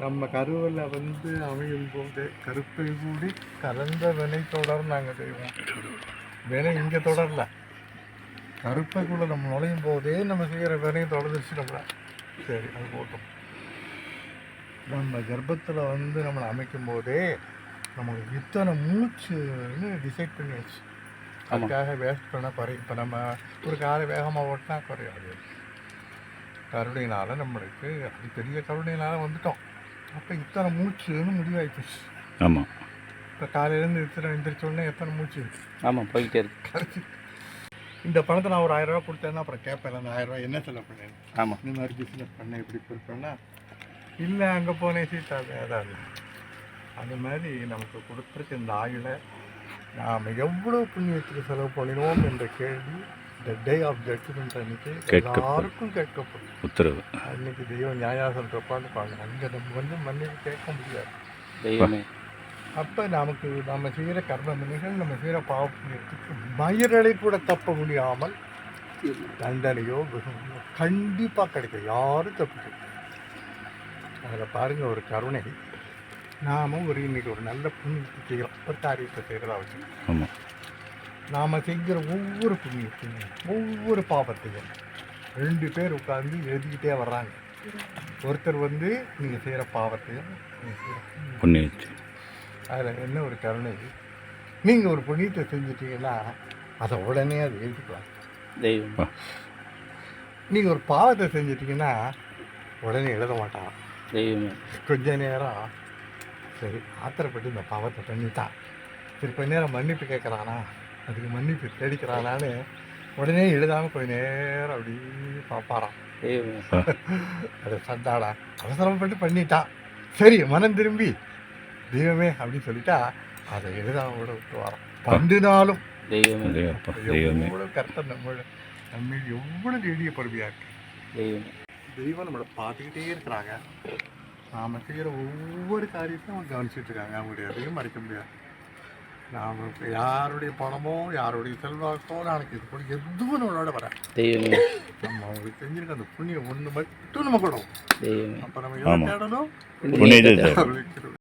நம்ம கருவில் வந்து அமையும் போது கருப்பை கூடி கலந்த வினை தொடர் நாங்கள் செய்வோம். வினை இங்கே தொடரல. கருப்பைக்குள்ளே நம்ம நுழையும் போதே நம்ம செய்கிற வினையை தொடர்ந்துச்சு நம்மள. சரி அது போட்டோம். நம்ம கர்ப்பத்தில் வந்து நம்மளை அமைக்கும் போதே நமக்கு இத்தனை மூச்சுன்னு டிசைட் பண்ணி வச்சு அதுக்காக வேஸ்ட் பண்ண குறையும் இப்போ நம்ம ஒரு காரை வேகமாக ஓட்டினா குறையாது. கருணையினால் நம்மளுக்கு அது பெரிய கருணையினால் வந்துட்டோம். அப்போ இத்தனை மூச்சுன்னு முடிவாயிப்போச்சு. ஆமாம் இப்போ காலையிலேருந்து இத்தனை எந்திரிச்ச உடனே எத்தனை மூச்சு? ஆமாம் போய்கிட்டே இருக்கு. கரைச்சி. இந்த பணத்தை நான் ஒரு ஆயிரம் ரூபாய் கொடுத்தேன்னா அப்புறம் கேட்பேன் அந்த ஆயிரம் ரூபாய் என்ன செலவு பண்ணேன்? ஆமாம் இந்த மாதிரி பிஸ்னஸ் பண்ணேன் இப்படி கொடுப்பேன்னா இல்லை அங்கே போனேன் சீட்டா அதான். அந்த மாதிரி நமக்கு கொடுத்துருக்க இந்த ஆயுளை நாம் எவ்வளோ புண்ணியத்துக்கு செலவு பண்ணினோம் என்ற கேள்வி டே ஆஃப் ஜட்ஜ்மெண்ட் அன்னைக்கு. எல்லாருக்கும் கேட்கப்படும். உத்தரவு. அன்னைக்கு தெய்வம் நியாயாசம் உட்காந்துப்பாங்க அங்கே நம்ம வந்து மன்னிப்பு கேட்க முடியாது. தெய்வமே. அப்போ நமக்கு நம்ம செய்கிற கர்ம வினைகள் நம்ம செய்கிற பாவ புண்ணியத்துக்கு மயிரடை கூட தப்ப முடியாமல் தண்டனையோ வெகுமதியோ கண்டிப்பாக கிடைக்கும். யாரும் தப்பிக்க அதில் பாருங்கள் ஒரு கருணை. நாம ஒரு இன்னைக்கு ஒரு நல்ல புண்ணியத்தை செய்கிறோம் ஒரு காரியத்தை செய்கிறதா வச்சு ஆமாம் நாம் செய்கிற ஒவ்வொரு புண்ணியத்தையும் ஒவ்வொரு பாவத்தையும் ரெண்டு பேர் உட்கார்ந்து எழுதிக்கிட்டே வர்றாங்க. ஒருத்தர் வந்து நீங்கள் செய்கிற பாவத்தையும் புண்ணியச்சு அதில் என்ன ஒரு கருணை? நீங்கள் ஒரு புண்ணியத்தை செஞ்சிட்டீங்கன்னா அதை உடனே அது எழுதிக்குவாங்க தெய்வம். நீங்கள் ஒரு பாவத்தை செஞ்சிட்டீங்கன்னா உடனே எழுத மாட்டான். தெய்வமே. கொஞ்ச நேரம் சரி ஆத்திரப்பட்டு இந்த பாவத்தை பண்ணிட்டான். சரி கொஞ்ச நேரம் மன்னிப்பு கேட்குறானா? அதுக்கு மன்னிப்பு தேடிக்கிறானான்னு உடனே எழுதாமல் கொஞ்ச நேரம் அப்படியே பார்ப்பாராம். தெய்வமே அதை சண்டாடா அவசரப்பட்டு பண்ணிட்டான் சரி மனம் திரும்பி தெய்வமே அப்படின்னு சொல்லிட்டா அதை எழுதாம கூட விட்டு வரோம் தெய்வப்பா தெய்வமே எவ்வளோ கர்த்தம் நம்ம நம்ம எவ்வளோ எளிய பொறுமையாக இருக்கு. தெய்வமே. தெய்வம் நம்மளை பார்த்துக்கிட்டே இருக்கிறாங்க. நாம் செய்கிற ஒவ்வொரு காரியத்தையும் அவங்க கவனிச்சிட்டு இருக்காங்க. அவங்களுடைய எதையும் மறைக்க முடியாது. நாம் இப்போ யாருடைய பணமோ யாருடைய செல்வாக்கோ நாளைக்கு இது கூட எதுவும் நம்மளோட வர தெய்வமே நம்ம அவங்களுக்கு செஞ்சிருக்க அந்த புண்ணியம் ஒன்று மட்டும் நம்ம கொடுவோம் தெய்வமே அப்போ நம்ம எதை ஆமா. தேடணும் புண்ணியத்தை தேவை. அவளுக்கு